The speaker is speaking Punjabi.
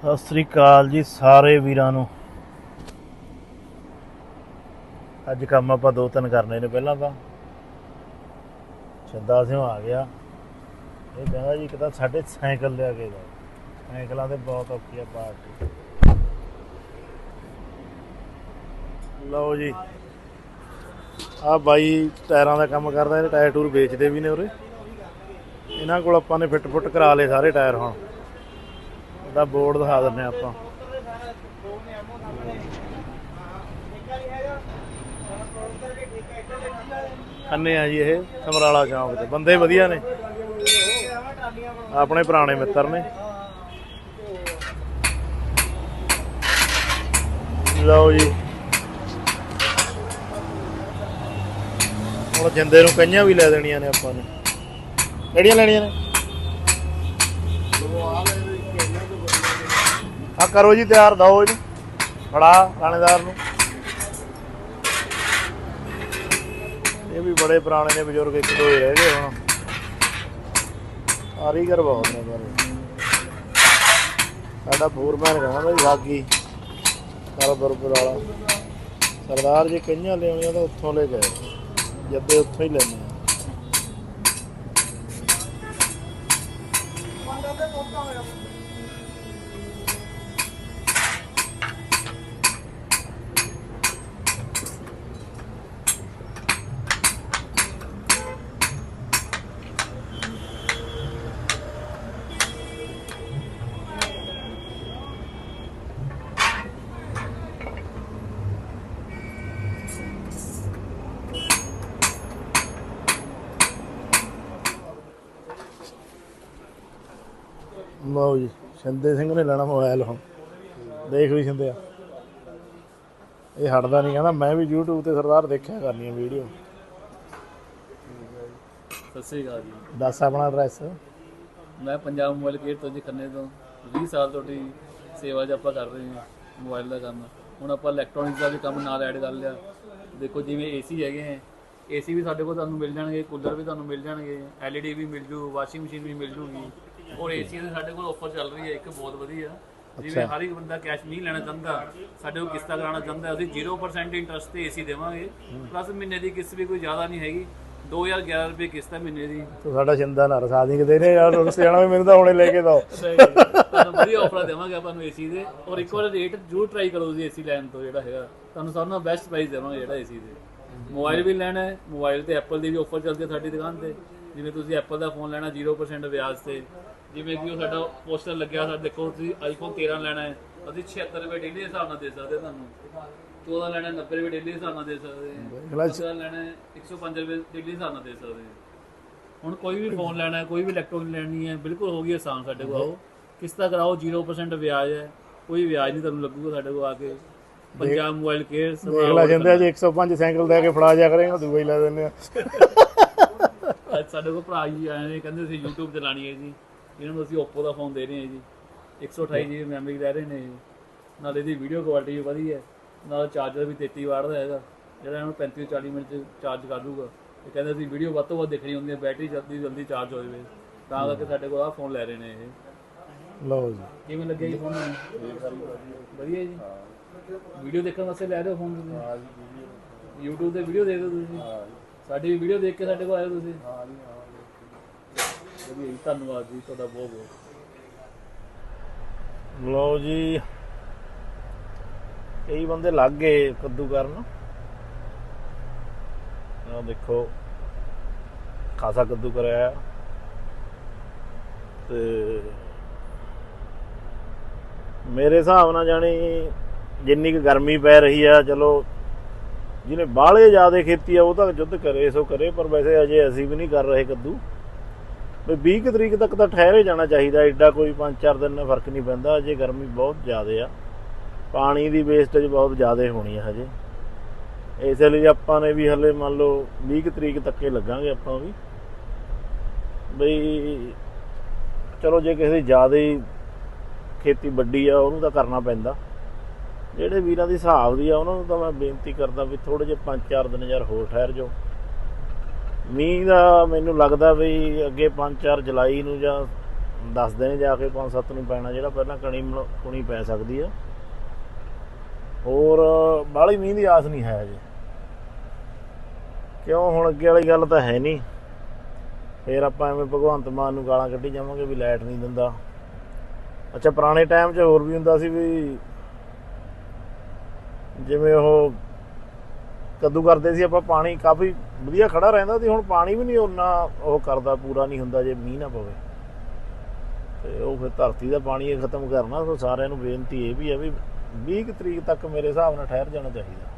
ਸਤਿ ਸ੍ਰੀ ਅਕਾਲ ਜੀ ਸਾਰੇ ਵੀਰਾਂ ਨੂੰ। ਅੱਜ ਕੰਮ ਆਪਾਂ ਦੋ ਤਿੰਨ ਕਰਨੇ ਨੇ ਪਹਿਲਾਂ ਤਾਂ। ਚੰਦਾ ਸਿੰਘ ਆ ਗਿਆ। ਇਹ ਕਹਿੰਦਾ ਜੀ ਕਿਤਾ ਸਾਡੇ ਸਾਈਕਲ ਲਿਆ ਕੇ ਜਾਓ ਸਾਈਕਲਾਂ ਤੇ ਬਹੁਤ ਔਖੀ ਆ ਪਾਰਟੀ। ਲਓ ਜੀ। ਆ ਬਾਈ ਟਾਇਰਾਂ ਦਾ ਕੰਮ ਕਰਦਾ ਇਹ ਟਾਇਰ ਟੂਰ ਵੇਚਦੇ ਵੀ ਨੇ ਉਰੇ। ਇਹਨਾਂ ਕੋਲ ਆਪਾਂ ਨੇ ਫਿੱਟ ਫੁੱਟ ਕਰਾ ਲਏ ਸਾਰੇ ਟਾਇਰ ਹੁਣ। ਉਹਦਾ ਬੋਰਡ ਦਿਖਾ ਦਿੰਨੇ ਆਪਾਂ। ਖੰਨੇ ਆ ਜੀ ਇਹ, ਸਮਰਾਲਾ ਚੌਂਕ ਤੇ। ਬੰਦੇ ਵਧੀਆ ਨੇ। ਆਪਣੇ ਪੁਰਾਣੇ ਮਿੱਤਰ ਨੇ। ਲਓ ਜੀ। ਹੁਣ ਜਿੰਦੇ ਨੂੰ ਕਈਆਂ ਵੀ ਲੈ ਦੇਣੀਆਂ ਨੇ ਆਪਾਂ ਨੇ। ਕਿਹੜੀਆਂ ਲੈਣੀਆਂ ਨੇ? ਆ ਕਰੋ ਜੀ ਤਿਆਰ, ਦਓ ਇਹਨੂੰ। ਫੜਾ ਥਾਣੇਦਾਰ ਨੂੰ। ਇਹ ਵੀ ਬੜੇ ਪੁਰਾਣੇ ਨੇ ਬਜ਼ੁਰਗ ਇੱਕ ਦੋ ਹੀ ਰਹਿ ਗਏ ਹੁਣ। ਕਾਰੀਗਰ ਬਹੁਤ ਨੇ ਪਰ ਸਾਡਾ ਫੋਰਮੈਨ ਕਹਿੰਦਾ ਜੀ ਬਾਗੀ ਕਰਬਰਪੁਰ ਵਾਲਾ। ਸਰਦਾਰ ਜੀ ਕਈਆਂ ਲਿਆਉਣੀਆਂ ਤਾਂ ਉੱਥੋਂ ਲੈ ਗਏ ਜੱਦੇ ਉੱਥੋਂ ਹੀ ਲੈਣੇ ਆ। ਲਓ ਜੀ ਸਿੰਦੇ ਸਿੰਘ ਨੇ ਲੈਣਾ ਮੋਬਾਈਲ ਹੁਣ। ਦੇਖ ਵੀ ਸਿੰਦੇ ਆ। ਇਹ ਹਟਦਾ ਨਹੀਂ ਕਹਿੰਦਾ ਮੈਂ ਵੀ YouTube ਤੇ ਸਰਦਾਰ ਦੇਖਿਆ ਕਰਨੀ ਆ ਵੀਡੀਓ ਸਤਿ ਸ੍ਰੀ ਅਕਾਲ ਜੀ। ਦੱਸ ਆਪਣਾ ਐਡਰੈਸ ਮੈਂ ਪੰਜਾਬ ਮੋਬਾਈਲ ਕੇਅਰ ਤੋਂ ਜੀ ਖੰਨੇ ਤੋਂ। 20 ਸਾਲ ਤੋਂ ਦੀ ਸੇਵਾ ਜ ਆਪਾਂ ਕਰ ਰਹੇ ਹਾਂ ਮੋਬਾਈਲ ਦਾ ਕੰਮ। ਹੁਣ ਆਪਾਂ ਇਲੈਕਟ੍ਰੋਨਿਕਸ ਦਾ ਵੀ ਕੰਮ ਨਾਲ ਐਡ ਕਰ ਲਿਆ। ਦੇਖੋ ਜਿਵੇਂ ਏਸੀ ਹੈਗੇ ਹੈ ਏਸੀ ਵੀ ਸਾਡੇ ਕੋਲ ਤੁਹਾਨੂੰ ਮਿਲ ਜਾਣਗੇ ਕੂਲਰ ਵੀ ਤੁਹਾਨੂੰ ਮਿਲ ਜਾਣਗੇ ਐਲਈਡੀ ਵੀ ਮਿਲ ਜੂ ਵਾਸ਼ਿੰਗ ਮਸ਼ੀਨ ਵੀ ਮਿਲ ਜੂਗੀ। ਔਰ ਏਸੀ ਦੇ ਸਾਡੇ ਕੋਲ ਆਫਰ ਚੱਲ ਰਹੀ ਹੈ ਇੱਕ ਬਹੁਤ ਵਧੀਆ। ਜਿਵੇਂ ਹਰ ਇੱਕ ਬੰਦਾ ਕੈਸ਼ ਨਹੀਂ ਲੈਣਾ ਚਾਹੁੰਦਾ ਸਾਡੇ ਕੋਲ ਕਿਸ਼ਤਾਂ ਕਰਾਉਣਾ ਚਾਹੁੰਦਾ ਅਸੀਂ 0% ਇੰਟਰਸਟ ਤੇ ਏਸੀ ਦੇਵਾਂਗੇ। ਪਲੱਸ ਮਹੀਨੇ ਦੀ ਕਿਸ਼ਤ ਵੀ ਕੋਈ ਜ਼ਿਆਦਾ ਨਹੀਂ ਹੈਗੀ। 2011 ਰੁਪਏ ਕਿਸ਼ਤ ਹੈ ਮਹੀਨੇ ਦੀ। ਤੂੰ ਸਾਡਾ ਸਿੰਦਾ ਨਾ ਰਸਾ ਦੀ ਕਿਤੇ ਨੇ ਯਾਰ ਰੁੱਸ ਜਾਣਾ ਵੀ ਮੈਨੂੰ ਤਾਂ ਹੁਣੇ ਲੈ ਕੇ ਦੋ। ਤੁਹਾਨੂੰ ਵਧੀਆ ਆਫਰ ਦੇਵਾਂਗੇ ਆਪਾਂ ਨੂੰ ਏਸੀ ਦੇ। ਔਰ ਇੱਕ ਵਾਰ ਰੇਟ ਜ਼ਰੂਰ ਟਰਾਈ ਕਰੋ ਜੀ ਏਸੀ ਲੈਣ ਤੋਂ ਜਿਹੜਾ ਹੈਗਾ। ਤੁਹਾਨੂੰ ਸਾਰਿਆਂ ਨਾਲੋਂ ਬੈਸਟ ਪ੍ਰਾਈਸ ਦੇਵਾਂਗੇ ਜਿਹੜਾ ਏਸੀ ਦੇ। ਮੋਬਾਈਲ ਵੀ ਲੈਣਾ ਹੈ ਮੋਬਾਈਲ ਤੇ ਐਪਲ ਦੀ ਵੀ ਆਫਰ ਚੱਲਦੀ ਹੈ ਸਾਡੀ ਦੁਕਾਨ ਤੇ। ਜਿਵੇਂ ਤੁਸੀਂ ਐਪਲ ਦਾ ਫੋਨ ਲੈਣਾ 0% ਵਿਆਜ ਤੇ। ਜਿਵੇਂ ਕਿ ਉਹ ਸਾਡਾ ਪੋਸਟਰ ਲੱਗਿਆ ਸਾਡਾ ਦੇਖੋ ਤੁਸੀਂ ਆਈਫੋਨ 13 ਲੈਣਾ ਹੈ ਅਸੀਂ 76 ਰੁਪਏ ਡੇਲੀ ਦੇ ਹਿਸਾਬ ਨਾਲ ਦੇ ਸਕਦੇ ਤੁਹਾਨੂੰ। 14 ਲੈਣਾ ਹੈ 90 ਰੁਪਏ ਡੇਲੀ ਦੇ ਹਿਸਾਬ ਨਾਲ ਦੇ ਸਕਦੇ ਹਾਂ। ਅਗਲਾ 10 ਲੈਣਾ ਹੈ 105 ਰੁਪਏ ਡੇਲੀ ਦੇ ਹਿਸਾਬ ਨਾਲ ਦੇ ਸਕਦੇ ਹਾਂ। ਹੁਣ ਕੋਈ ਵੀ ਫੋਨ ਲੈਣਾ ਹੈ ਕੋਈ ਵੀ ਇਲੈਕਟ੍ਰੋਨਿਕ ਲੈਣੀ ਹੈ ਬਿਲਕੁਲ ਹੋ ਗਈ ਆਸਾਨ ਸਾਡੇ ਕੋਲ। ਆਓ ਕਿਸ਼ਤਾਂ ਕਰਾਓ 0% ਵਿਆਜ ਹੈ ਕੋਈ ਵਿਆਜ ਨਹੀਂ ਤੁਹਾਨੂੰ ਲੱਗੂਗਾ ਸਾਡੇ ਕੋਲ ਆ ਕੇ। ਪੰਜਾਬ ਮੋਬਾਈਲ ਕੇਅਰ ਦੇਖ ਲੈ ਜਾਂਦੇ ਆ ਜੀ 105 ਸਾਈਕਲ ਦੇ ਕੇ ਫੜਾ ਜਾ ਕਰੇਗਾ ਹੀ ਲੈ ਦਿੰਦੇ ਆ। ਸਾਡੇ ਕੋਲ ਭਰਾ ਜੀ ਆਏ ਨੇ ਕਹਿੰਦੇ ਅਸੀਂ YouTube ਚਲਾਣੀ ਹੈ ਜੀ। ਇਹਨਾਂ ਨੂੰ ਅਸੀਂ Oppo ਦਾ ਫੋਨ ਦੇ ਰਹੇ ਹਾਂ ਜੀ। 128 GB ਮੈਮਰੀ ਲੈ ਰਹੇ ਨੇ ਜੀ। ਨਾਲ ਇਹਦੀ ਵੀਡੀਓ ਕੁਆਲਿਟੀ ਵੀ ਵਧੀਆ ਹੈ। ਨਾਲ ਚਾਰਜਰ ਵੀ 33 ਵਾਟ ਦਾ ਹੈਗਾ। ਜਿਹੜਾ ਇਹਨੂੰ 35 40 ਮਿੰਟ ਚ ਚਾਰਜ ਕਰ ਦੂਗਾ ਇਹ ਕਹਿੰਦੇ ਅਸੀਂ ਵੀਡੀਓ ਵੱਧ ਤੋਂ ਵੱਧ ਦੇਖਣੀ ਹੁੰਦੀ ਹੈ। ਬੈਟਰੀ ਜਲਦੀ ਜਲਦੀ ਚਾਰਜ ਹੋ ਜਾਵੇ। ਤਾਂ ਕਰਕੇ ਸਾਡੇ ਕੋਲ ਆ ਫੋਨ ਲੈ ਰਹੇ ਨੇ ਇਹ। ਲਓ ਜੀ। ਕਿਵੇਂ ਲੱਗਿਆ ਜੀ ਫੋਨ ਵਧੀਆ ਜੀ। ਵੀਡੀਓ ਦੇਖਣ ਵਾਸਤੇ ਲੈ ਰਹੇ ਹੋ ਫੋਨ ਤੁਸੀਂ? YouTube ਤੇ ਵੀਡੀਓ ਦੇਖਦੇ ਹੋ ਤੁਸੀਂ? ਸਾਡੀ ਵੀਡੀਓ ਦੇਖ ਕੇ ਸਾਡੇ ਕੋਲ ਆਏ ਹੋ ਤੁਸੀਂ? ਵਧੀਆ ਜੀ ਧੰਨਵਾਦ ਜੀ ਤੁਹਾਡਾ ਬਹੁਤ ਬਹੁਤ। ਲਓ ਜੀ, ਕਈ ਬੰਦੇ ਲੱਗ ਗਏ ਕੱਦੂ ਕਰਨ। ਆ ਦੇਖੋ, ਖਾਸਾ ਕੱਦੂ ਕਰਿਆ ਤੇ ਮੇਰੇ ਹਿਸਾਬ ਨਾਲ ਜਾਣੀ ਜਿੰਨੀ ਕੁ ਗਰਮੀ ਪੈ ਰਹੀ ਆ, ਚਲੋ, ਜਿਹਨੇ ਬਾਹਲੇ ਜ਼ਿਆਦਾ ਖੇਤੀ ਆ, ਉਹ ਤਾਂ ਜੁੱਧ ਕਰੇ, ਸੋ ਕਰੇ, ਪਰ ਵੈਸੇ ਅਜੇ ਅਸੀਂ ਵੀ ਨਹੀਂ ਕਰ ਰਹੇ ਕੱਦੂ। 20 ਕੁ ਤਰੀਕ ਤੱਕ ਤਾਂ ਠਹਿਰੇ ਜਾਣਾ ਚਾਹੀਦਾ ਐਡਾ ਕੋਈ 5-4 ਦਿਨ ਨਾਲ ਫ਼ਰਕ ਨਹੀਂ ਪੈਂਦਾ ਅਜੇ ਗਰਮੀ ਬਹੁਤ ਜ਼ਿਆਦਾ ਆ। ਪਾਣੀ ਦੀ ਵੇਸਟੇਜ ਬਹੁਤ ਜ਼ਿਆਦਾ ਹੋਣੀ ਆ ਹਜੇ। ਇਸ ਲਈ ਆਪਾਂ ਨੇ ਵੀ ਹਲੇ ਮੰਨ ਲਓ 20 ਕੁ ਤਰੀਕ ਤੱਕੇ ਲੱਗਾਂਗੇ ਆਪਾਂ ਵੀ। ਬਈ ਚਲੋ ਜੇ ਕਿਸੇ ਦੀ ਜ਼ਿਆਦਾ ਹੀ ਖੇਤੀ ਵੱਡੀ ਆ, ਉਹਨੂੰ ਤਾਂ ਕਰਨਾ ਪੈਂਦਾ। ਜਿਹੜੇ ਵੀਰਾਂ ਦੀ ਹਿਸਾਬ ਦੀ ਆ, ਉਹਨਾਂ ਨੂੰ ਤਾਂ ਮੈਂ ਬੇਨਤੀ ਕਰਦਾ ਵੀ ਥੋੜੇ ਜਿਹੇ 5-4 ਦਿਨ ਯਾਰ ਹੋਰ ਠਹਿਰ ਜਾਓ। ਮੀਂਹ ਦਾ ਮੈਨੂੰ ਲੱਗਦਾ ਵੀ ਅੱਗੇ 5-4 ਜੁਲਾਈ ਨੂੰ ਜਾਂ ਦੱਸਦੇ ਨੇ ਜਾ ਕੇ 5-7 ਨੂੰ ਪੈਣਾ, ਜਿਹੜਾ ਪਹਿਲਾਂ ਕਣੀ ਮਲ- ਕੁਣੀ ਪੈ ਸਕਦੀ ਆ। ਹੋਰ ਬਾਹਲੀ ਮੀਂਹ ਦੀ ਆਸ ਨਹੀਂ ਹੈ ਅਜੇ ਕਿਉਂ? ਹੁਣ ਅੱਗੇ ਵਾਲੀ ਗੱਲ ਤਾਂ ਹੈ ਨਹੀਂ। ਫੇਰ ਆਪਾਂ ਐਵੇਂ ਭਗਵੰਤ ਮਾਨ ਨੂੰ ਗਾਲਾਂ ਕੱਢੀ ਜਾਵਾਂਗੇ ਵੀ ਲਾਈਟ ਨਹੀਂ ਦਿੰਦਾ। ਅੱਛਾ, ਪੁਰਾਣੇ ਟਾਈਮ 'ਚ ਹੋਰ ਵੀ ਹੁੰਦਾ ਸੀ ਵੀ ਜਿਵੇਂ ਉਹ ਕੱਦੂ ਕਰਦੇ ਸੀ, ਆਪਾਂ ਪਾਣੀ ਕਾਫੀ ਵਧੀਆ ਖੜਾ ਰਹਿੰਦਾ ਸੀ, ਹੁਣ ਪਾਣੀ ਵੀ ਨਹੀਂ ਉਹਨਾਂ ਉਹ ਕਰਦਾ, ਪੂਰਾ ਨਹੀਂ ਹੁੰਦਾ, ਜੇ ਮੀਂਹ ਨਾ ਪਵੇ। ਤੇ ਉਹ ਫਿਰ ਧਰਤੀ ਦਾ ਪਾਣੀ ਇਹ ਖਤਮ ਕਰਨਾ, ਸੋ ਸਾਰਿਆਂ ਨੂੰ ਬੇਨਤੀ ਇਹ ਵੀ ਹੈ ਵੀ 20 ਕੁ ਤਰੀਕ ਤੱਕ ਮੇਰੇ ਹਿਸਾਬ ਨਾਲ ਠਹਿਰ ਜਾਣਾ ਚਾਹੀਦਾ।